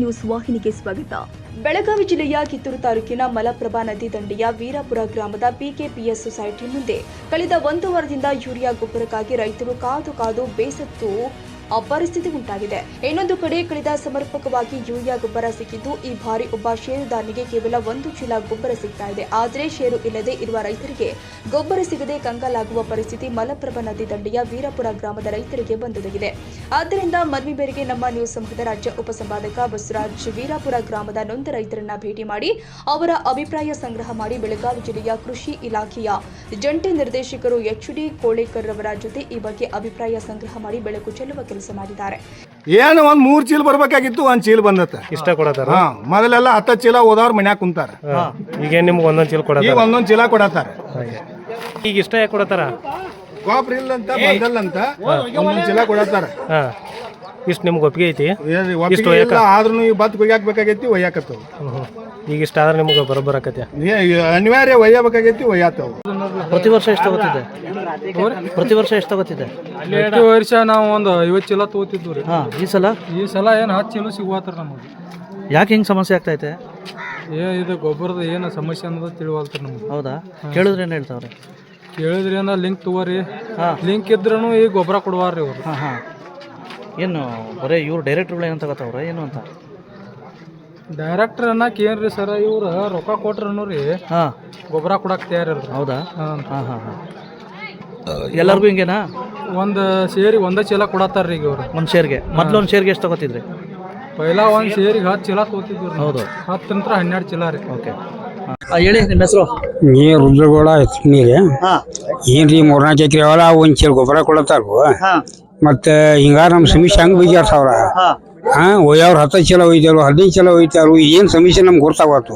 News ವಾಹಿನಿಗೆ ಸ್ವಾಗತ. ಬೆಳಗಾವಿ ಜಿಲ್ಲೆಯ ಕಿತ್ತೂರು ತಾಲೂಕಿನ ಮಲಪ್ರಭಾ ನದಿ ದಂಡೆಯ ವೀರಾಪುರ ಗ್ರಾಮದ ಪಿಕೆಪಿಎಸ್ ಸೊಸೈಟಿ ಮುಂದೆ ಕಳೆದ ಒಂದು ವಾರದಿಂದ ಯೂರಿಯಾ ಗೊಬ್ಬರಕ್ಕಾಗಿ ರೈತರು ಕಾದು ಕಾದು ಬೇಸತ್ತು ಪರಿಸ್ಥಿತಿ ಉಂಟಾಗಿದೆ. ಇನ್ನೊಂದು ಕಡೆ ಕಳೆದ ಸಮರ್ಪಕವಾಗಿ ಯೂರಿಯಾ ಗೊಬ್ಬರ ಸಿಕ್ಕಿದ್ದು, ಈ ಬಾರಿ ಒಬ್ಬ ಷೇರುದಾರನಿಗೆ ಕೇವಲ ಒಂದು ಚೀಲ ಗೊಬ್ಬರ ಸಿಗ್ತಾ ಇದೆ. ಆದರೆ ಷೇರು ಇಲ್ಲದೆ ಇರುವ ರೈತರಿಗೆ ಗೊಬ್ಬರ ಸಿಗದೆ ಕಂಗಾಲಾಗುವ ಪರಿಸ್ಥಿತಿ ಮಲಪ್ರಭಾ ನದಿ ದಂಡೆಯ ವೀರಪುರ ಗ್ರಾಮದ ರೈತರಿಗೆ ಬಂದೊದಗಿದೆ. ಆದ್ದರಿಂದ ಮದ್ವಿ ಮೇರೆಗೆ ನಮ್ಮ ನ್ಯೂಸ್ ಸಂಪದ ರಾಜ್ಯ ಉಪಸಂಪಾದಕ ಬಸವರಾಜ್ ವೀರಾಪುರ ಗ್ರಾಮದ ನೊಂದ ರೈತರನ್ನ ಭೇಟಿ ಮಾಡಿ, ಅವರ ಅಭಿಪ್ರಾಯ ಸಂಗ್ರಹ ಮಾಡಿ ಬೆಳಗಾವಿ ಜಿಲ್ಲೆಯ ಕೃಷಿ ಇಲಾಖೆಯ ಜಂಟಿ ನಿರ್ದೇಶಕರು ಎಚ್ ಡಿ ಕೋಳೇಕರ್ ಅವರ ಜೊತೆ ಈ ಬಗ್ಗೆ ಅಭಿಪ್ರಾಯ ಸಂಗ್ರಹ ಮಾಡಿ ಬೆಳಕು ಚೆಲ್ಲುವ ಕೆಲಸ ಮಾಡಿದ್ದಾರೆ. ಏನು ಒಂದ್ ಮೂರ್ ಚೀಲ ಬರ್ಬೇಕಾಗಿತ್ತು ಒಂದ್ ಚೀಲ ಬಂದತ್ತೆ. ಇಷ್ಟ ಕೊಡತಾರ? ಹಾ ಮೊದಲೆಲ್ಲ ಹತ್ತ ಚೀಲ ಹೋದವ್ರ ಮನ್ಯಾಗ ಕುಂತಾರ. ಈಗ ನಿಮ್ಗೆ ಒಂದೊಂದ್ ಚೀಲ ಈಗ ಕೊಡತಾರ ಒಂದೊಂದ್ ಚೀಲ ಕೊಡತಾರ. ಈಗ ಇಷ್ಟ ಯಾಕೆ ಕೊಡತಾರ? ಗೊಬ್ಬರ ಇಲ್ಲಂತ ಬಂದಲ್ಲಂತ ಒಂದೊಂದ್ ಚೀಲ ಕೊಡತಾರ. ಹಾ. ಇಷ್ಟು ನಿಮ್ಗೆ ಒಪ್ಪಿಗೆ ಐತಿ? ಇಷ್ಟು ಆದ್ರೂ ಈ ಬತ್ ಕೊಯ್ಯಾಕ್ ಬೇಕಾಗೈತಿ ಒಯ್ಯಾಕತ್ತವು. ಈಗ ಇಷ್ಟ ಆದ್ರೆ ನಿಮ್ಗೆ ಬರೋಬ್ಬರ ಆಕತಿ ಏ- ಅನಿವಾರ್ಯ ಒಯ್ಯಬೇಕಾಗೈತಿ ಒಯ್ಯಾತವು. ಪ್ರತಿ ವರ್ಷ ಎಷ್ಟು ತಗೋತಿದ್ದೆ? ಪ್ರತಿ ವರ್ಷ ಎಷ್ಟು ತಗೋತಿದ್ದೆ? ಪ್ರತಿ ವರ್ಷ ನಾವು ಒಂದು ಐವತ್ತು ಚೀಲ ತಗೋತಿದ್ವಿ ರೀ. ಹಾಂ ಈ ಸಲ? ಈ ಸಲ ಏನು ಹತ್ತು ಚೀಲ ಸಿಗುವತ್ತರ ನಮಗೆ. ಯಾಕೆ ಹಿಂಗೆ ಸಮಸ್ಯೆ ಆಗ್ತೈತೆ? ಏ ಇದು ಗೊಬ್ಬರದ ಏನು ಸಮಸ್ಯೆ ಅನ್ನೋದು ತಿಳಿವಲ್ತಾರೆ ನಮಗೆ. ಹೌದಾ? ಕೇಳಿದ್ರೆ ಏನು ಹೇಳ್ತಾವ್ರಿ? ಕೇಳಿದ್ರೆ ಅಂದ್ರೆ ಲಿಂಕ್ ತಗೋರಿ. ಹಾ. ಲಿಂಕ್ ಇದ್ರೂ ಈ ಗೊಬ್ಬರ ಕೊಡುವಾರ್ರಿ ಅವರು. ಹಾಂ ಹಾಂ. ಏನು ಬರೀ ಇವ್ರು ಡೈರೆಕ್ಟ್ರುಗಳು ಏನು ತಗೋತಾವ್ರೆ ಏನು ಅಂತ? ಡೈರೆಕ್ಟರ್ ಅನ್ನಕ್ಕೆ ಏನ್ರಿ ಸರ್ ಇವ್ರು ರೊಕ್ಕ ಕೊಟ್ರು ರೀ ಹಾಂ. ಗೊಬ್ಬರ ಕೊಡಕ್ಕೆ ತಯಾರಿಲ್ರಿ ಹೌದಾ? ಹಾಂ. ಹಾಂ ಹಾಂ ಹಾಂ. ಎಲ್ಲರಿಗೂ ಹಿಂಗೇನಾ? ಒಂದು ಸೇರಿ ಒಂದೇ ಚೀಲ ಕೊಡತ್ತಾರ್ರಿ ಈಗ ಇವ್ರು. ಒಂದು ಶೇರ್ಗೆ. ಮೊದಲು ಒಂದು ಶೇರ್ಗೆ ಎಷ್ಟು ತಗೋತಿದ್ರಿ? ಪೈಲ ಒಂದು ಸೇರಿಗೆ ಹತ್ತು ಚೀಲ ತಗೋತಿದ್ರು ಹೌದು. ಹತ್ತು ನಂತರ ಹನ್ನೆರಡು ಚೀಲ ರೀ. ಓಕೆ. ಹೇಳಿ ನಿಮ್ಮ ಹೆಸರು. ನೀರು ರುದ್ರಗೌಡ ನೀರು. ಹಾಂ. ಏನ್ರಿ ಮೂರ್ನಾಲ್ಕು ಎಕರೆ ಹೊಲ ಒಂದು ಚೀಲ ಗೊಬ್ಬರ ಕೊಡತ್ತಾರು ಹಾಂ. ಮತ್ತೆ ಹಿಂಗಾರ ನಮ್ಮ ಸಮೀಕ್ಷೆ ಹಂಗೆ ಬಗೆಹರ್ಸಾವ್ರ ಹಾಂ. ಹಾ ಒಯ್ಯವ್ರು ಹತ್ತು ಚೀಲ ಒಯ್ತಾರು ಹದಿನೈದು ಚಲ ಒಯ್ತಾರು ಏನ್ ಸಮೀಕ್ಷೆ ನಮ್ಗೆ ಗೊತ್ತಾಗತ್ತು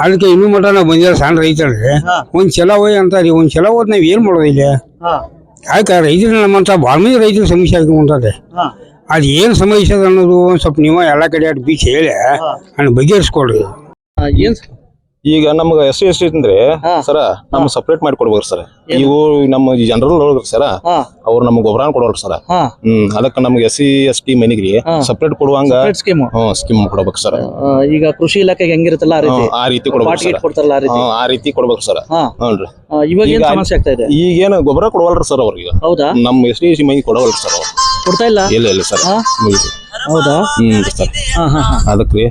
ಅದಕ್ಕೆ ಇನ್ನೂ ಮಟ್ಟ ನಾವು ಬಂದಿರೋ ಸಣ್ಣ ರೈತರ್ರಿ ಒಂದ್ ಚೀಲ ಒಯ್ ರೀ ಒಂದ್ ಚೀಲ ಹೋದ್ ನಾವ್ ಏನ್ ಮಾಡೋದು ಇಲ್ಲ? ಯಾಕೆ ರೈತರು ನಮ್ಮಂತ ಭಾಳ ಮಂದಿ ರೈತರು ಸಮೀಕ್ಷೆ ಆಗ್ಕೊಂತದೆ ಅದು ಏನು ಸಮಸ್ಯೆ ಅದ ಅನ್ನೋದು ಒಂದ್ ಸ್ವಲ್ಪ ನೀವು ಎಲ್ಲ ಕಡೆ ಅಟ್ ಬೀಚ್ ಹೇಳಿ ನಾನು ಬಗೆಹರಿಸ್ಕೊಡ್ರಿ ಏನು ಈಗ ನಮ್ಗ ಎಸ್ ಸಿ ಎಸ್ ಟಿ ಅಂದ್ರೆ. ಸರ ನಮ್ ಸಪ್ರೇಟ್ ಮಾಡಿ ಕೊಡ್ಬೇಕು ಸರ್ ಇವು ನಮ್ಮ ಜನರಲ್ ಸರ ಅವ್ರು ನಮ್ಗೆ ಗೊಬ್ಬರ ಕೊಡೋರು ಸರ್ ಹ್ಮ್ ಅದಕ್ಕೆ ನಮ್ಗೆ ಎಸ್ ಸಿ ಎಸ್ ಟಿ ಮನಿಗ್ರಿ. ಸಪ್ರೇಟ್ ಕೊಡುವಂಗ ಸ್ಕೀಮ್ ಸ್ಕೀಮ್ ಕೊಡ್ಬೇಕು ಸರ್ ಈಗ ಕೃಷಿ ಇಲಾಖೆಗೆ ಹೆಂಗಿರುತ್ತಲ್ಲ ಆ ರೀತಿ? ಆ ರೀತಿ ಕೊಡ್ಬೇಕು ಸರ್ ಗೀಟ್ ಕೊಡ್ತಾರಲ್ಲ ಆ ರೀತಿ? ಆ ರೀತಿ ಕೊಡ್ಬೇಕು ಸರ್ ಹಾಂ. ಇವಾಗ ಏನು ಸಮಸ್ಯೆ ಆಗ್ತಾ ಇದೆ? ಈಗೇನು ಗೊಬ್ಬರ ಕೊಡವಲ್ರಿ ಸರ್ ಅವ್ರಿಗೆ ಹೌದಾ? ನಮ್ ಎಸ್ ಟಿ ಮನಿ ಕೊಡವಲ್ರಿ ಸರ್ ಅವ್ರು. ಕೊಡ್ತಾ ಇಲ್ಲ? ಇಲ್ಲ ಇಲ್ಲ ಸರ್ ಹೌದಾ? ಹ್ಮ್ ಸರ್ ಅದಕ್ಕೆ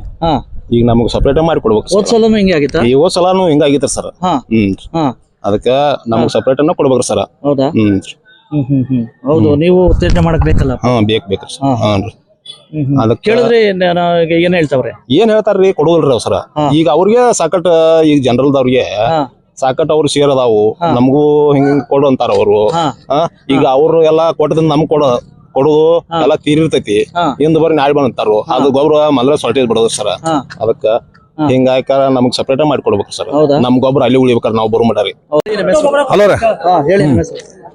ಈಗ ನಮಗ್ ಸಪ್ರೇಟ್ ಮಾಡಿ ಕೊಡ್ಬೇಕು ಹೋದ್ ಸಲನು ಹಿಂಗೆ ಆಗಿತ್ತಾ? ಈ ಹೋದ್ ಸಲಾನು ಹಿಂಗಾಗಿತ್ರಿ ಸರ್ ಹಾ. ಹ್ಮ್. ಅದಕ್ಕ ನಮಗ್ ಸಪ್ರೇಟ್ ಅನ್ನ ಕೊಡ್ಬೇಕ್ರಿ ಸರ್ ಹೌದಾ? ಹ್ಮ್. ಹ್ಮ್. ಹ್ಮ್ ಹ್ಮ್ ಹೌದು ನೀವು ಉತ್ತೇಜನ ಮಾಡಕ್ ಬೇಕಲ್ಲ ಹಾ ಬೇಕ್ ಬೇಕ್ರಿ ಸರ್ ಹಾ. ಹಾನ್ರಿ ಹ್ಮ್ ಹ್ಮ್. ಅದಕ್ಕೆ ಕೇಳಿದ್ರೆ ನ- ಏನ್ ಹೇಳ್ತಾವ್ರೆ? ಏನ್ ಹೇಳ್ತಾರ್ರಿ ಕೊಡುವಲ್ರಿ ಅವ್ರ ಸರ ಹಾ. ಈಗ ಅವ್ರಿಗೆ ಸಾಕಟ್ ಈಗ ಜನರಲ್ದವ್ರಿಗೆ ಹಾ. ಸಾಕಟ್ ಅವ್ರು ಸೇರ್ ಅದಾವು ಹಾ. ನಮಗೂ ಹಿಂಗ ಕೊಡು ಅಂತಾರ ಅವರು. ಹಾ. ಈಗ ಅವ್ರು ಎಲ್ಲಾ ಕೊಟ್ಟದಿಂದ ನಮ್ಗ್ ಕೊಡ ಕೊಡುದು ಎಲ್ಲ ಎಲ್ಲಾ ತೀರಿರ್ತೈತಿ. ಹಿಂದ್ ಬರ್ರಿ ನಾಳೆ ಬಂದಂತಾರು ಅದು ಗೊಬ್ಬರ ಮೊದಲ ಸೊಲ್ಟೇಜ್ ಬಿಡೋದು ಸರ. ಅದಕ್ಕೆ ಹಾ. ಹಿಂಗಾಯ್ಕಾರ ನಮಗ್ ಸಪ್ರೇಟ್ ಮಾಡ್ಕೊಡ್ಬೇಕು ಸರ್? ನಮ್ ಗೊಬ್ಬರ ಅಲ್ಲಿ ಉಳಿಬೇಕಾರ ನಾವು ಬರು ಮಟಾರಿ ಹಲೋ ರೀ. ಹಾ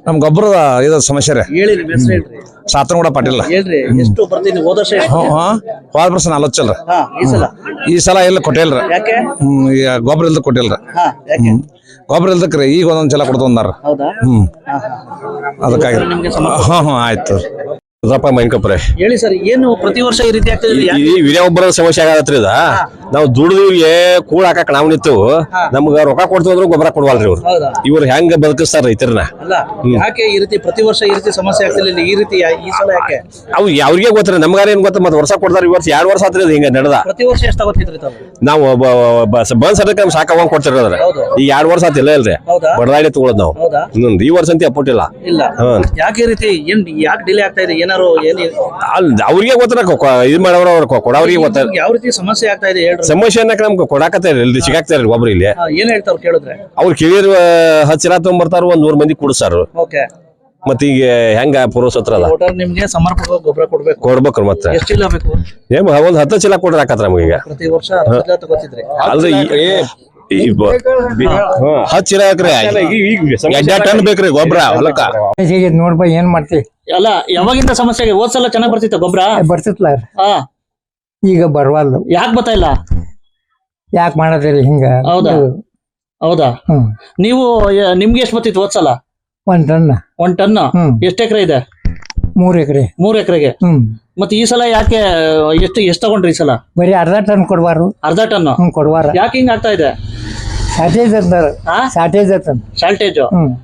ನಮ್ ಗೊಬ್ಬರದ ಇದು ಸಮಸ್ಯೆ ರೀ. ಸಾತನ ಕೂಡ ಪಟ್ಟಿಲ್ಲ ಹೇಳ್ರಿ. ಸಾತನಗೂಡ ಪಾಟೀಲ್ ಹೇಳ್ರಿ ಎಷ್ಟು ಬರ್ತೀನಿ ಹೋದ ವರ್ಷ? ಹಾ ನಲ್ವತ್ತು ಚಲ್ರಿ. ಈ ಸಲ? ಈ ಸಲ ಇಲ್ಲ ಕೊಟ್ಟಿಲ್ರಿ. ಹ್ಮ್ ಗೊಬ್ಬರ ಇಲ್ದ ಕೊಟ್ಟಿಲ್ರ. ಹಾ ಯಾಕೆ? ಗೊಬ್ಬರ ಇಲ್ದಕ್ರಿ ಈಗ ಒಂದೊಂದ್ ಸಲ ಕೊಡ್ತು ಅಂದಾರ. ಹೌದಾ? ಹ್ಮ್. ಹಾ ಹಾ. ಹಾ. ಅದಕ್ಕಾಗಿ. ಹ್ಞೂ ಹ್ಞೂ ಆಯ್ತು. ರುದ್ರಪ್ಪ ಮೈನ್ಕಪ್ರೆ. ಹೇಳಿ ಸರ್ ಏನು ಪ್ರತಿ ವರ್ಷ ಈ ರೀತಿ ಆಗ್ತದೆ ವಿರೇ ಒಬ್ಬರ ಸಮಸ್ಯೆ ಆಗತ್ರಿ ಇದ ನಾವು ದುಡಿದಿವ್ರಿಗೆ ಕೂಳ ಹಾಕಕ್ ನಾವ್ ನಿಂತು ನಮ್ಗ ರೊಕ್ಕ ಕೊಡ್ತೀವಿ ಅಂದ್ರೆ ಗೊಬ್ಬರ ಕೊಡ್ವಲ್ರಿ ಇವ್ರು. ಇವ್ರು ಹೆಂಗ ಬದುಕಿಸ್ತಾರ ರೈತರನ್ನ ಯಾಕೆ ಈ ರೀತಿ ಪ್ರತಿ ವರ್ಷ ಈ ರೀತಿ ಸಮಸ್ಯೆ ಆಗ್ತಿಲ್ಲ ಈ ರೀತಿ ಈ ಸಲ ಯಾಕೆ? ಅವ್ ಅವ್ರಿಗೆ ಗೊತ್ತಿರ ನಮ್ಗಾರ ಏನ್ ಗೊತ್ತ? ಮತ್ತೆ ವರ್ಷ ಕೊಡ್ತಾರ ಈ ವರ್ಷ ಎರಡು ವರ್ಷ ಆತ್ರಿ ಹಿಂಗ ನಡೆದ? ಪ್ರತಿ ವರ್ಷ ಎಷ್ಟು ತಗೋತಿದ್ರಿ ತಾವು? ನಾವು ಬಂದ್ ಸರ್ಕ ನಮ್ ಸಾಕವಂಗ್ ಕೊಡ್ತಿರೋದ್ರ. ಹೌದು. ಈ ಎರಡ್ ವರ್ಷ ಆತಿಲ್ಲ ಇಲ್ರಿ. ಬಡದಾಡಿ ತಗೊಳದ್ ನಾವು. ಈ ವರ್ಷ ಅಂತ ಅಪ್ಪಟ್ಟಿಲ್ಲ. ಯಾಕೆ ರೀತಿ ಏನ್ ಯಾಕೆ ಡಿಲೇ ಆಗ್ತಾ ಇದೆ? ಏನಾರು ಏನು ಅಲ್ ಅವ್ರಿಗೆ ಗೊತ್ತಾರ ಇದು ಮಾಡವ್ರ ಅವ್ರ ಕೊಡವ್ರಿಗೆ ಗೊತ್ತಾರ ಯಾವ ರೀತಿ ಸಮಸ್ಯೆ ಆಗ್ತಾ ಇದೆ ಹೇಳ್ರಿ. ಸಮಸ್ಯೆ ಅನ್ನಕ್ ನಮ್ಗೆ ಕೊಡಾಕತ್ತಾರ ಇಲ್ರಿ ಸಿಗಾಕ್ತಾರ ಒಬ್ರು ಇಲ್ಲಿ. ಹಾ, ಏನ್ ಹೇಳ್ತಾವ್ ಕೇಳಿದ್ರೆ? ಅವ್ರು ಕಿವಿರ್ ಹಚ್ಚಿರ ತಗೊಂಡ್ಬರ್ತಾರ ತೊಗೊಂಬರ್ತಾರ ಒಂದ್ ನೂರ್ ಮಂದಿ ಕುಡಿಸಾರ ಓಕೆ. ಮತ್ ಈಗ ಹೆಂಗ ಪುರೋಸತ್ರ ಅದ ವೋಟರ್ ನಿಮ್ಗೆ ಸಮರ್ಪಕ ಗೊಬ್ಬರ ಕೊಡ್ಬೇಕು. ಕೊಡ್ಬೇಕ್ರಿ ಮತ್ತೆ. ಎಷ್ಟು ಚೀಲ ಬೇಕು? ಏನ್ ಒಂದ್ ಹತ್ತು ಚೀಲ ಕೊಡ್ರಿ ಹಾಕತ್ರ ನಮಗೀಗ ಪ್ರತಿ ವರ್ಷ ಅರ್ಧ ಚೀಲ ತಗೋತಿದ್ರಿ. ಅಲ್ರಿ ಈ- ಈ ಬ- ಬಿ- ಹತ್ತ್ ಚೀಲ ಹಾಕ್ರಿ. ಟನ್ ಬೇಕ್ರಿ ಗೊಬ್ಬರ ಹೊಲಕ್ಕ. ನೋಡ್ಬ ಏನ್ ಮಾಡ್ತಿ? ಅಲ್ಲ ಯಾವಾಗಿಂದ ಸಮಸ್ಯೆ ಆಗಿದೆ? ಚೆನ್ನಾಗಿ ಚೆನ್ನಾಗ್ ಬರ್ತಿತ್ತ ಗೊಬ್ಬರ? ಬರ್ತಿತ್ತಲ್ಲ ಹಾ. ಈಗ ಬರ್ವಲ್ದು. ಯಾಕೆ ಬರ್ತಾ ಇಲ್ಲ? ಯಾಕೆ ಮಾಡೋದಿಲ್ಲ ಹಿಂಗ? ಹೌದಾ? ಹೌದಾ? ಹ್ಮ್. ನೀವು ಯ- ನಿಮ್ಗೆ ಎಷ್ಟು ಬರ್ತಿತ್ತು ಓದ್ಸಲ್ಲ ಒನ್ ಒಂದ್ ಟನ್. ಒಂದ್ ಟನ್? ಹ್ಮ್. ಎಷ್ಟು ಎಕರೆ ಇದೆ? ಮೂರ್ ಎಕರೆ. ಮೂರ್ ಎಕರೆಗೆ? ಹ್ಮ್. ಮತ್ತೆ ಈ ಸಲ ಯಾಕೆ ಎಷ್ಟು ಎಷ್ಟು ತಗೊಂಡ್ರಿ ಈ ಸಲ? ಬರೀ ಅರ್ಧ ಟನ್ ಕೊಡ್ಬಾರು ಅರ್ಧ ಟನ್? ಹ್ಮ್ ಕೊಡ್ಬಾರ ಯಾಕೆ ಹಿಂಗ್ ಆಗ್ತಾ ಇದೆ? ಶಾರ್ಟೇಜ್ ಅಂತಾರ. ಹಾ ಶಾರ್ಟೇಜ್ ಅಂತ ಶಾರ್ಟೇಜ್? ಹ್ಮ್.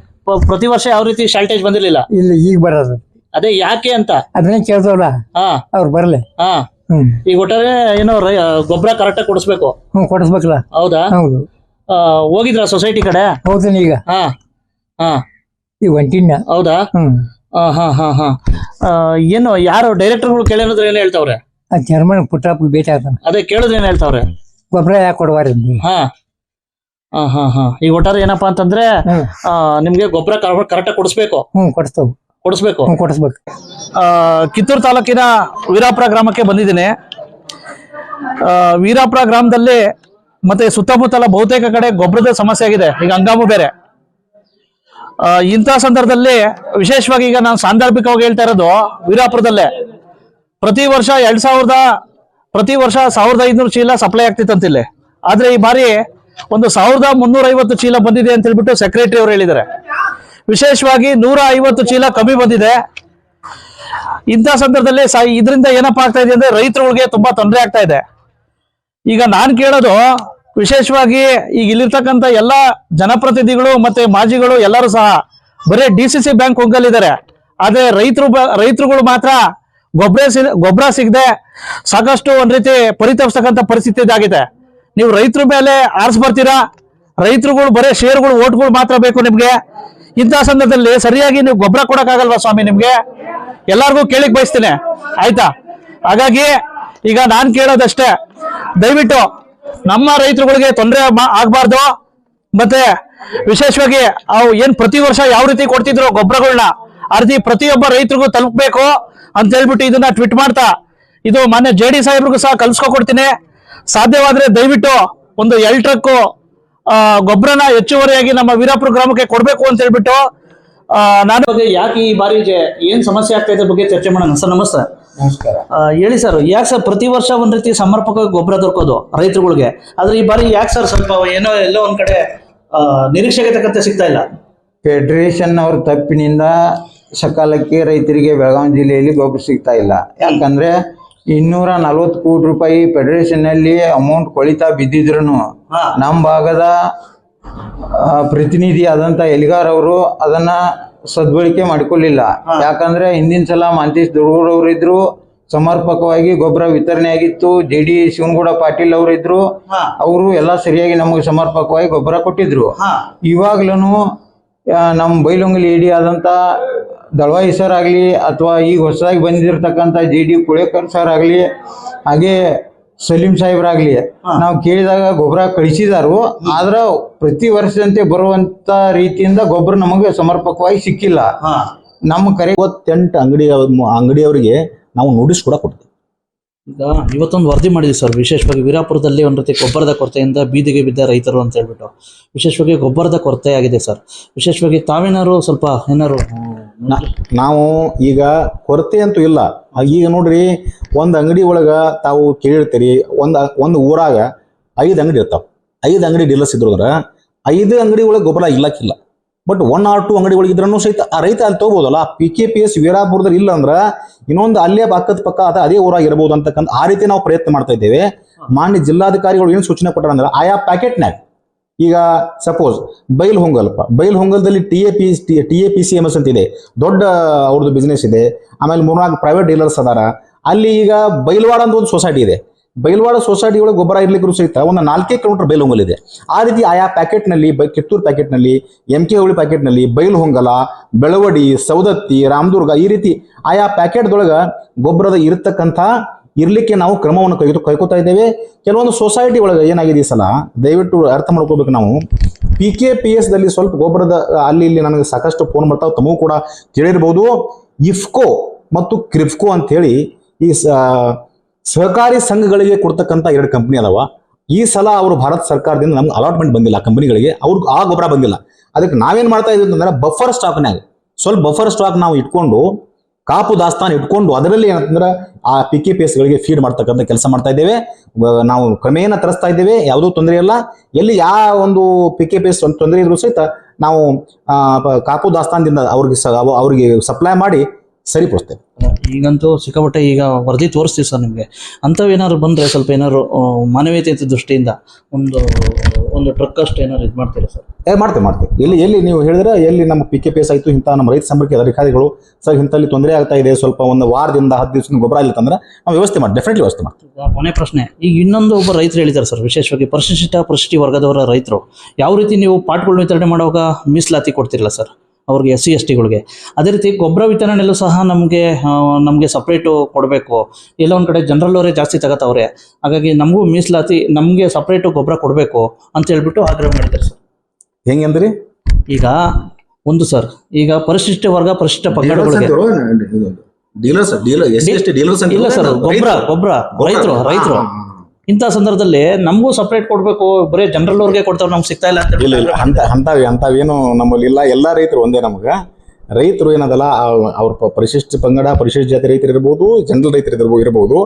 ಪ್ರತಿ ವರ್ಷ ಯಾವ ರೀತಿ ಶಾರ್ಟೇಜ್ ಬಂದಿರಲಿಲ್ಲ? ಇಲ್ಲಿ ಈಗ ಬರೋದು. ಅದೇ ಯಾಕೆ ಅಂತ? ಅದನ್ನೇ ಕೇಳ್ತವಲ್ಲ ಹಾ. ಅವ್ರು ಬರಲಿ. ಹಾ. ಹ್ಮ್. ಈಗ ಒಟ್ಟಾರೆ ಏನೋ ರೈ- ಗೊಬ್ಬರ ಕರೆಕ್ಟ್ ಕೊಡಿಸ್ಬೇಕು. ಹ್ಮ್ ಕೊಡಿಸ್ಬೇಕಲ್ಲ. ಹೌದಾ? ಹೌದು. ಆ, ಹೋಗಿದ್ರಾ ಸೊಸೈಟಿ ಕಡೆ? ಹೋಗ್ತೀನಿ ಈಗ. ಹಾ. ಹಾ. ಈಗ ಒಂಟಿನ ಹೌದಾ? ಹ್ಮ್. ಆ, ಹಾ ಹಾ ಹಾ. ಆ, ಏನು ಯಾರು ಡೈರೆಕ್ಟರ್ಗಳು ಕೇಳಿದ್ರೆ ಏನ್ ಹೇಳ್ತಾವ್ರೆ? ಆ ಚರ್ಮನ್ ಪುಟ್ಟಪ್ಪ ಭೇಟಿ ಆಗ್ತಾನೆ. ಅದೇ ಕೇಳಿದ್ರೆ ಏನ್ ಹೇಳ್ತಾವ್ರೆ? ಗೊಬ್ಬರ ಯಾಕೆ ಕೊಡ್ಬಾರ ಹಾ. ಹಾ ಹಾ ಹಾ. ಈಗ ಒಟ್ಟಾರೆ ಏನಪ್ಪಾ ಅಂತಂದ್ರೆ ಹ್ಮ್. ಆ, ನಿಮ್ಗೆ ಗೊಬ್ಬರ ಕರೆಕ್ಟ್ ಕೊಡಿಸ್ಬೇಕು. ಹ್ಮ್ ಕೊಡಿಸ್ತೇವೆ. ಕೊಡಿಸ್ಬೇಕು. ಕೊಡಿಸ್ಬೇಕು. ಕಿತ್ತೂರು ತಾಲೂಕಿನ ವೀರಾಪುರ ಗ್ರಾಮಕ್ಕೆ ಬಂದಿದ್ದೀನಿ. ವೀರಾಪುರ ಗ್ರಾಮದಲ್ಲಿ ಮತ್ತೆ ಸುತ್ತಮುತ್ತಲ ಬಹುತೇಕ ಕಡೆ ಗೊಬ್ಬರದ ಸಮಸ್ಯೆ ಆಗಿದೆ. ಈಗ ಹಂಗಾಮು ಬೇರೆ. ಇಂಥ ಸಂದರ್ಭದಲ್ಲಿ ವಿಶೇಷವಾಗಿ ಈಗ ನಾನು ಸಾಂದರ್ಭಿಕವಾಗಿ ಹೇಳ್ತಾ ಇರೋದು ವೀರಾಪುರದಲ್ಲೇ. ಪ್ರತಿ ವರ್ಷ ಎರಡ್ ಸಾವಿರದ, ಪ್ರತಿ ವರ್ಷ ಸಾವಿರದ ಐನೂರು ಚೀಲ ಸಪ್ಲೈ ಆಗ್ತಿತ್ತಂತ ಇಲ್ಲಿ ಆದ್ರೆ ಈ ಬಾರಿ ಒಂದು ಸಾವಿರದ ಮುನ್ನೂರ ಐವತ್ತು ಚೀಲ ಬಂದಿದೆ ಅಂತ ಹೇಳ್ಬಿಟ್ಟು ಸೆಕ್ರೆಟರಿ ಅವರು ಹೇಳಿದ್ದಾರೆ. ವಿಶೇಷವಾಗಿ ನೂರ ಐವತ್ತು ಚೀಲ ಕಮ್ಮಿ ಬಂದಿದೆ. ಇಂಥ ಸಂದರ್ಭದಲ್ಲಿ ಇದರಿಂದ ಏನಪ್ಪಾ ಆಗ್ತಾ ಇದೆ ಅಂದ್ರೆ ರೈತರುಗಳಿಗೆ ತುಂಬಾ ತೊಂದರೆ ಆಗ್ತಾ ಇದೆ. ಈಗ ನಾನು ಕೇಳೋದು ವಿಶೇಷವಾಗಿ ಈಗ ಇಲ್ಲಿರ್ತಕ್ಕಂಥ ಎಲ್ಲ ಜನಪ್ರತಿನಿಧಿಗಳು ಮತ್ತೆ ಮಾಜಿಗಳು ಎಲ್ಲರೂ ಸಹ ಬರೀ ಡಿ ಸಿ ಸಿ ಬ್ಯಾಂಕ್ ಹೊಂಗಲಿದ್ದಾರೆ ಆದರೆ ರೈತರು ರೈತರುಗಳು ಮಾತ್ರ ಗೊಬ್ಬರ ಸಿ ಗೊಬ್ಬರ ಸಿಗದೆ ಸಾಕಷ್ಟು ಒಂದ್ ರೀತಿ ಪರಿತಪಿಸ್ತಕ್ಕಂಥ ಪರಿಸ್ಥಿತಿ ಇದಾಗಿದೆ ನೀವು ರೈತರ ಮೇಲೆ ಆರಿಸ್ಬರ್ತೀರಾ ರೈತರುಗಳು ಬರೀ ಷೇರುಗಳು ಓಟ್ಗಳು ಮಾತ್ರ ಬೇಕು ನಿಮ್ಗೆ. ಇಂಥ ಸಂದರ್ಭದಲ್ಲಿ ಸರಿಯಾಗಿ ನೀವು ಗೊಬ್ಬರ ಕೊಡಕ್ಕಾಗಲ್ವಾ ಸ್ವಾಮಿ ನಿಮ್ಗೆ? ಎಲ್ಲಾರ್ಗೂ ಕೇಳಿಕ್ ಬಯಸ್ತೇನೆ. ಆಯ್ತಾ? ಹಾಗಾಗಿ ಈಗ ನಾನ್ ಕೇಳೋದಷ್ಟೇ, ದಯವಿಟ್ಟು ನಮ್ಮ ರೈತರುಗಳಿಗೆ ತೊಂದರೆ ಆಗ್ಬಾರ್ದು. ಮತ್ತೆ ವಿಶೇಷವಾಗಿ ಅವು ಏನ್ ಪ್ರತಿ ವರ್ಷ ಯಾವ ರೀತಿ ಕೊಡ್ತಿದ್ರು ಗೊಬ್ಬರಗಳನ್ನ ಆ ರೀತಿ ಪ್ರತಿಯೊಬ್ಬ ರೈತರಿಗೂ ತಲುಪಬೇಕು ಅಂತ ಹೇಳ್ಬಿಟ್ಟು ಇದನ್ನ ಟ್ವಿಟ್ ಮಾಡ್ತಾ, ಇದು ಮಾನ್ಯ ಜೆ ಡಿ ಸಾಹೇಬ್ರಿಗೂ ಸಹ ಕಲ್ಸ್ಕೊಡ್ತೀನಿ ಸಾಧ್ಯವಾದ್ರೆ ದಯವಿಟ್ಟು ಒಂದು ಎಲ್ ಟ್ರಕ್ ಗೊಬ್ಬರನ ಹೆಚ್ಚುವರಿಯಾಗಿ ನಮ್ಮ ವೀರಾಪುರ ಗ್ರಾಮಕ್ಕೆ ಕೊಡಬೇಕು ಅಂತ ಹೇಳ್ಬಿಟ್ಟು ನಾನು ಯಾಕೆ ಈ ಬಾರಿ ಏನ್ ಸಮಸ್ಯೆ ಆಗ್ತಾ ಇದೆ ಬಗ್ಗೆ ಚರ್ಚೆ ಮಾಡೋಣ. ಸರ್ ನಮಸ್ತೆ. ನಮಸ್ಕಾರ. ಹೇಳಿ ಸರ್ ಯಾಕೆ ಸರ್ ಪ್ರತಿ ವರ್ಷ ಒಂದ್ ರೀತಿ ಸಮರ್ಪಕ ಗೊಬ್ಬರ ದೊರಕೋದು ರೈತರುಗಳಿಗೆ? ಆದ್ರೆ ಈ ಬಾರಿ ಯಾಕೆ ಸರ್ ಸ್ವಲ್ಪ ಏನೋ ಎಲ್ಲೋ ಒಂದ್ ಕಡೆ ನಿರೀಕ್ಷೆಗೆ ತಕ್ಕಂತೆ ಸಿಗ್ತಾ ಇಲ್ಲ? ಫೆಡರೇಷನ್ ಅವ್ರ ತಪ್ಪಿನಿಂದ ಸಕಾಲಕ್ಕೆ ರೈತರಿಗೆ ಬೆಳಗಾವಿ ಜಿಲ್ಲೆಯಲ್ಲಿ ಗೊಬ್ಬರ ಸಿಗ್ತಾ ಇಲ್ಲ. ಯಾಕಂದ್ರೆ ಇನ್ನೂರ ನಲ್ವತ್ತು ಕೋಟಿ ರೂಪಾಯಿ ಫೆಡರೇಷನ್ ಅಲ್ಲಿ ಅಮೌಂಟ್ ಕೊಳಿತಾ ಬಿದ್ದಿದ್ರು ನಮ್ ನಮ್ಮ ಭಾಗದ ಆ, ಪ್ರತಿನಿಧಿ ಆದಂತ ಎಲ್ಗಾರ್ ಅವರು ಅದನ್ನ ಸದ್ಬಳಕೆ ಮಾಡ್ಕೊಳ್ಳಿಲ್ಲ ಯಾಕಂದ್ರೆ ಹಿಂದಿನ ಸಲ ಮಾಂತೇಶ್ ದುರ್ಗೂರ್ ಇದ್ರು ಸಮರ್ಪಕವಾಗಿ ಗೊಬ್ಬರ ವಿತರಣೆ ಆಗಿತ್ತು ಜೆ ಡಿ ಶಿವನಗೌಡ ಪಾಟೀಲ್ ಅವರು ಇದ್ರು ಹಾ. ಅವರು ಎಲ್ಲ ಸರಿಯಾಗಿ ನಮಗೆ ಸಮರ್ಪಕವಾಗಿ ಗೊಬ್ಬರ ಕೊಟ್ಟಿದ್ರು. ಹಾ. ಇವಾಗ್ಲೂ ನಮ್ಮ ಬೈಲೊಂಗಲಿ ಇಡಿ ಆದಂಥ ದಳವಾಯಿ ಸರ್ ಆಗಲಿ ಅಥವಾ ಈಗ ಹೊಸದಾಗಿ ಬಂದಿರತಕ್ಕಂಥ ಜಿ ಡಿ ಕುಳೇಕರ್ ಸರ್ ಆಗಲಿ ಹಾಗೆ ಸಲೀಂ ಸಾಹೇಬ್ರಾಗ್ಲಿ ನಾವು ಕೇಳಿದಾಗ ಗೊಬ್ಬರ ಕಳಿಸಿದಾರು. ಆದ್ರೆ ಪ್ರತಿ ವರ್ಷದಂತೆ ಬರುವಂತ ರೀತಿಯಿಂದ ಗೊಬ್ಬರ ನಮಗೆ ಸಮರ್ಪಕವಾಗಿ ಸಿಕ್ಕಿಲ್ಲ. ನಮ್ಮ ಕರೆ ಇವತ್ತೆಂಟು ಅಂಗಡಿ ಅಂಗಡಿಯವರಿಗೆ ನಾವು ನೋಟಿಸ್ ಕೂಡ ಕೊಡ್ತೀವಿ. ಈಗ ಇವತ್ತೊಂದು ವರದಿ ಮಾಡಿದ್ವಿ ಸರ್ ವಿಶೇಷವಾಗಿ ವೀರಾಪುರದಲ್ಲಿ ಒಂದು ರೀತಿ ಗೊಬ್ಬರದ ಕೊರತೆಯಿಂದ ಬೀದಿಗೆ ಬಿದ್ದ ರೈತರು ಅಂತ ಹೇಳ್ಬಿಟ್ಟು. ವಿಶೇಷವಾಗಿ ಗೊಬ್ಬರದ ಕೊರತೆ ಆಗಿದೆ ಸರ್ ವಿಶೇಷವಾಗಿ ತಾವೇನಾದ್ರು ಸ್ವಲ್ಪ ಏನಾದ್ರು ನಾವು ಈಗ ಕೊರತೆ ಅಂತೂ ಇಲ್ಲ. ಈಗ ನೋಡ್ರಿ ಒಂದು ಅಂಗಡಿ ಒಳಗ ತಾವು ಕೇಳಿರ್ತೀರಿ ಒಂದು ಒಂದು ಊರಾಗ ಐದು ಅಂಗಡಿ ಇರ್ತಾವ. ಐದು ಅಂಗಡಿ ಡೀಲರ್ಸ್ ಇದ್ರು ಅಂದ್ರೆ ಐದು ಅಂಗಡಿ ಒಳಗೆ ಗೊಬ್ಬರ ಇಲ್ಲಕ್ಕಿಲ್ಲ. ಬಟ್ ಒನ್ ಆರ್ ಟು ಅಂಗಡಿ ಒಳಗೆ ಇದ್ರೂ ಸಹಿತ ಆ ರೈತ ಅಲ್ಲಿ ತಗೋಬೋದಲ್ಲ. ಪಿ ಕೆ ಪಿ ಎಸ್ ವೀರಾಪುರದಲ್ಲಿ ಇಲ್ಲ ಅಂದ್ರೆ ಇನ್ನೊಂದು ಅಲ್ಲೇ ಪಕ್ಕದ ಪಕ್ಕ ಅಥವಾ ಅದೇ ಊರಾಗ ಇರಬಹುದು ಅಂತಕ್ಕಂಥ ಆ ರೀತಿ ನಾವು ಪ್ರಯತ್ನ ಮಾಡ್ತಾ ಇದ್ದೇವೆ. ಮಾನ್ಯ ಜಿಲ್ಲಾಧಿಕಾರಿಗಳು ಏನು ಸೂಚನೆ ಕೊಟ್ಟಾರ ಅಂದ್ರೆ ಆಯಾ ಪ್ಯಾಕೆಟ್ನ್ಯಾಗ ಈಗ ಸಪೋಸ್ ಬೈಲ್ ಹೊಂಗಲ್ಪ ಬೈಲ್ ಹೊಂಗಲ್ದಲ್ಲಿ T A P T A P C M S ಅಂತ ಇದೆ ದೊಡ್ಡ ಅವ್ರದ್ದು ಬಿಸ್ನೆಸ್ ಇದೆ. ಆಮೇಲೆ ಮೂರ್ನಾಲ್ಕು ಪ್ರೈವೇಟ್ ಡೀಲರ್ಸ್ ಅದಾರ. ಅಲ್ಲಿ ಈಗ ಬೈಲ್ವಾಡ ಅಂತ ಒಂದು ಸೊಸೈಟಿ ಇದೆ. ಬೈಲ್ವಾಡ ಸೊಸೈಟಿ ಒಳಗೆ ಗೊಬ್ಬರ ಇರ್ಲಿಕ್ಕೂ ಸಹಿತ ಒಂದು ನಾಲ್ಕೇ ಕಿಲೋಮೀಟರ್ ಬೈಲ್ ಹೊಂಗಲ್ ಇದೆ. ಆ ರೀತಿ ಆಯಾ ಪ್ಯಾಕೆಟ್ನಲ್ಲಿ ಬೈ, ಕಿತ್ತೂರು ಪ್ಯಾಕೆಟ್ನಲ್ಲಿ ಎಂ ಕೆ ಹುಳಿ ಪ್ಯಾಕೆಟ್ನಲ್ಲಿ ಬೈಲ್ ಹೊಂಗಲ, ಬೆಳವಡಿ ಸೌದತ್ತಿ ರಾಮದುರ್ಗ ಈ ರೀತಿ ಆಯಾ ಪ್ಯಾಕೆಟ್ದೊಳಗೆ ಗೊಬ್ಬರದ ಇರತಕ್ಕಂಥ ಇರ್ಲಿಕ್ಕೆ ನಾವು ಕ್ರಮವನ್ನು ಕೈಗೊಳ್ತಾ ಕೈಕೋತಾ ಇದ್ದೇವೆ. ಕೆಲವೊಂದು ಸೊಸೈಟಿ ಒಳಗೆ ಏನಾಗಿದೆ ಈ ಸಲ, ದಯವಿಟ್ಟು ಅರ್ಥ ಮಾಡ್ಕೋಬೇಕು ನಾವು. ಪಿ ಕೆ ಪಿ ಎಸ್ ದಲ್ಲಿ ಸ್ವಲ್ಪ ಗೊಬ್ಬರದ ಅಲ್ಲಿ ಇಲ್ಲಿ ನನಗೆ ಸಾಕಷ್ಟು ಫೋನ್ ಬರ್ತಾವೆ ತಮಗೂ ಕೂಡ ಕೇಳಿರ್ಬೋದು ಇಫ್ಕೋ ಮತ್ತು ಕ್ರಿಫ್ಕೋ ಅಂತ ಹೇಳಿ ಈ ಸಹಕಾರಿ ಸಂಘಗಳಿಗೆ ಕೊಡ್ತಕ್ಕಂಥ ಎರಡು ಕಂಪನಿ ಅದಾವ. ಈ ಸಲ ಅವರು ಭಾರತ ಸರ್ಕಾರದಿಂದ ನಮ್ಗೆ ಅಲಾಟ್ಮೆಂಟ್ ಬಂದಿಲ್ಲ ಕಂಪನಿಗಳಿಗೆ ಅವ್ರಿಗೆ ಆ ಗೊಬ್ಬರ ಬಂದಿಲ್ಲ. ಅದಕ್ಕೆ ನಾವೇನು ಮಾಡ್ತಾ ಇದ್ದೀವಿ ಅಂತಂದ್ರೆ ಬಫರ್ ಸ್ಟಾಕ್ನಾಗ ಸ್ವಲ್ಪ ಬಫರ್ ಸ್ಟಾಕ್ ನಾವು ಇಟ್ಕೊಂಡು ಕಾಪು ದಾಸ್ತಾನು ಇಟ್ಕೊಂಡು ಅದರಲ್ಲಿ ಏನಂತಂದ್ರೆ ಆ ಪಿ ಕೆ ಪಿ ಫೀಡ್ ಮಾಡ್ತಕ್ಕಂಥ ಕೆಲಸ ಮಾಡ್ತಾ ಇದ್ದೇವೆ. ನಾವು ಕ್ರಮೇಣ ತರಿಸ್ತಾ ಇದ್ದೇವೆ. ಯಾವುದೂ ತೊಂದರೆ ಇಲ್ಲ. ಎಲ್ಲಿ ಯಾವ ಒಂದು ಪಿ ಕೆ ಪಿ ಎಸ್ ತೊಂದರೆ ಇದ್ರೂ ಸಹಿತ ನಾವು ಕಾಪು ದಾಸ್ತಾನದಿಂದ ಅವ್ರಿಗೆ ಅವರಿಗೆ ಅವ- ಅವ್ರಿಗೆ ಸಪ್ಲೈ ಮಾಡಿ ಸರಿಪಡಿಸ್ತೇವೆ. ಈಗಂತೂ ಸಿಕ್ಕಾಪಟ್ಟೆ ಈಗ ವರದಿ ತೋರಿಸ್ತೀವಿ ಸರ್ ನಿಮಗೆ. ಅಂಥವೇನಾದ್ರು ಬಂದರೆ ಸ್ವಲ್ಪ ಏನಾದ್ರು ಮಾನವೀಯತೆ ದೃಷ್ಟಿಯಿಂದ ಒಂದು ಒಂದು ಟ್ರಕ್ ಅಷ್ಟು ಏನಾದ್ರು ಇದು ಮಾಡ್ತೀರಾ ಸರ್? ಏ ಮಾಡ್ತೇವೆ ಮಾಡ್ತೇವೆ ಎಲ್ಲಿ ಎಲ್ಲಿ ನೀವು ಹೇಳಿದ್ರೆ ಎಲ್ಲಿ ನಮ್ಮ ಪಿ ಕೆ ಪಿ ಆಯಿತು, ಇಂಥ ನಮ್ಮ ರೈತ ಸಂಪರ್ಕ ಅಧಿಕಾರಿಗಳು ಸರ್, ಇಂಥಲ್ಲಿ ತೊಂದರೆ ಆಗ್ತಾ ಇದೆ, ಸ್ವಲ್ಪ ಒಂದು ವಾರದಿಂದ ಹತ್ತು ದಿವಸ ಗೊಬ್ಬರ ಇಲ್ಲ ಅಂತಂದ್ರೆ ನಾವು ವ್ಯವಸ್ಥೆ ಮಾಡಿ ಡೆಫಿನೆಟ್ಲಿ ವ್ಯವಸ್ಥೆ ಮಾಡ್ತೀವಿ ಕೊನೆ ಪ್ರಶ್ನೆ, ಈಗ ಇನ್ನೊಂದು ಒಬ್ಬ ರೈತರು ಹೇಳಿದ್ದಾರೆ ಸರ್, ವಿಶೇಷವಾಗಿ ಪರಿಶಿಷ್ಟ ಪರಿಶಿಷ್ಟಿ ವರ್ಗದವರ ರೈತರು. ಯಾವ ರೀತಿ ನೀವು ಪಾಟ್ಗಳು ವಿತರಣೆ ಮಾಡುವಾಗ ಮೀಸಲಾತಿ ಕೊಡ್ತಿರಲ್ಲ ಸರ್, ಅವ್ರಿಗೆ ಎಸ್ ಸಿ, ಎಸ್ ಟಿಗಳಿಗೆ? ಅದೇ ರೀತಿ ಗೊಬ್ಬರ ವಿತರಣೆಯಲ್ಲೂ ಸಹ ನಮಗೆ ನಮಗೆ ಸಪ್ರೇಟು ಕೊಡಬೇಕು. ಎಲ್ಲ ಒಂದು ಕಡೆ ಜನರಲ್ ಅವರೇ ಜಾಸ್ತಿ ತಗೋತಾವ್ರೆ ಹಾಗಾಗಿ ನಮಗೂ ಮೀಸಲಾತಿ, ನಮಗೆ ಸಪ್ರೇಟು ಗೊಬ್ಬರ ಕೊಡಬೇಕು ಅಂತ ಹೇಳ್ಬಿಟ್ಟು ಆಗ್ರಹ ಮಾಡಿದ್ದಾರೆ ಸರ್. ಹೆಂಗೆ ಅಂದ್ರಿ? ಈಗ ಒಂದು ಸರ್ ಈಗ ಪರಿಶಿಷ್ಟ ವರ್ಗ ಪರಿಶಿಷ್ಟ ಪಂಗಡಗಳಿಗೆ dealers dealer S S dealers ಇಲ್ಲ ಸರ್ ಗೊಬ್ಬರ ಗೊಬ್ಬರ ರೈತರು. ರೈತರು ಇಂಥ ಸಂದರ್ಭದಲ್ಲಿ ನಮಗೂ ಸಪ್ರೇಟ್ ಕೊಡಬೇಕು ಬರೀ ಜನರಲ್ ಅವ್ರಿಗೆ ಕೊಡ್ತಾರೆ ನಮ್ಗೆ ಸಿಗ್ತಾ ಇಲ್ಲ ಅಂತ ಇಲ್ಲ ಇಲ್ಲ ಅಂತ ಏನು ನಮ್ಮಲ್ಲಿ ಇಲ್ಲ. ಎಲ್ಲ ರೈತರು ಒಂದೇ ನಮ್ಗೆ. ರೈತರು ಏನದಲ್ಲ ಅವ್ರ ಪರಿಶಿಷ್ಟ ಪಂಗಡ, ಪರಿಶಿಷ್ಟ ಜಾತಿ ರೈತರು ಇರ್ಬೋದು, ಜನರಲ್ ರೈತರು ಇರಬಹುದು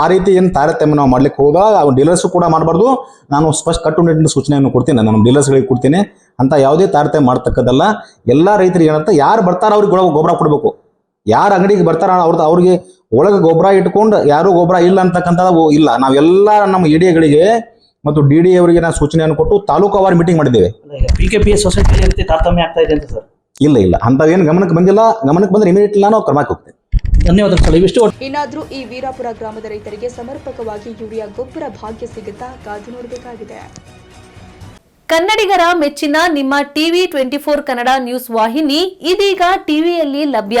ಆ ರೀತಿ ಏನು ತಾರತಮ್ಯ ನಾವು ಮಾಡ್ಲಿಕ್ಕೆ ಹೋದಾಗ ಡೀಲರ್ಸು ಕೂಡ ಮಾಡಬಾರ್ದು. ನಾನು ಸ್ಪಷ್ಟ ಕಟ್ಟುನಿಟ್ಟಿನ ಸೂಚನೆಯನ್ನು ಕೊಡ್ತೀನಿ, ನಾನು ನಮ್ಮ ಡೀಲರ್ಸ್ಗಳಿಗೆ ಕೊಡ್ತೀನಿ. ಅಂತ ಯಾವುದೇ ತಾರತಮ್ಯ ಮಾಡ್ತಕ್ಕದ್ದಲ್ಲ, ಎಲ್ಲ ರೈತರಿಗೆ ಏನಂತ, ಯಾರು ಬರ್ತಾರ ಅವ್ರಿಗೆ ಗೊಬ್ಬರ ಗೊಬ್ಬರ ಕೊಡಬೇಕು. ಯಾರು ಅಂಗಡಿಗೆ ಬರ್ತಾರ ಅವ್ರದ್ದು ಅವ್ರಿಗೆ ಒಳಗೆ ಗೊಬ್ಬರ ಇಟ್ಕೊಂಡು, ಯಾರು ಗೊಬ್ಬರ ಇಲ್ಲ ಅಂತಕ್ಕಂಥದ್ದು ಇಲ್ಲ. ನಾವೆಲ್ಲ ನಮ್ಮ ಇಡಿಗಳಿಗೆ ಮತ್ತು ಡಿ ಡಿ ಅವರಿಗೆ ನಾವು ಸೂಚನೆಯನ್ನು ಕೊಟ್ಟು ತಾಲೂಕು ಮೀಟಿಂಗ್ ಮಾಡಿದ್ದೇವೆ. P K P S society ರೀತಿ ತಾರತಮ್ಯ ಆಗ್ತಾ ಇದೆ ಅಂತ ಸರ್? ಇಲ್ಲ ಇಲ್ಲ. ಅಂಥವೇನು ಗಮನಕ್ಕೆ ಬಂದಿಲ್ಲ ಗಮನಕ್ಕೆ ಬಂದ್ರೆ ಇಮಿಡಿಯೇಟ್ಲಿ ನಾವು ಕ್ರಮಕ್ಕೆ ಸರ್ ಇವಿಷ್ಟು ಇನ್ನಾದ್ರೂ ಈ ವೀರಾಪುರ ಗ್ರಾಮದ ರೈತರಿಗೆ ಸಮರ್ಪಕವಾಗಿ ಯೂರಿಯಾ ಗೊಬ್ಬರ ಭಾಗ್ಯ ಸಿಗುತ್ತಾ ಕಾದು ನೋಡಬೇಕಾಗಿದೆ. ಕನ್ನಡಿಗರ ಮೆಚ್ಚಿನ ನಿಮ್ಮ TV twenty four Kannada news ವಾಹಿನಿ ಇದೀಗ ಟಿವಿಯಲ್ಲಿ ಲಭ್ಯ.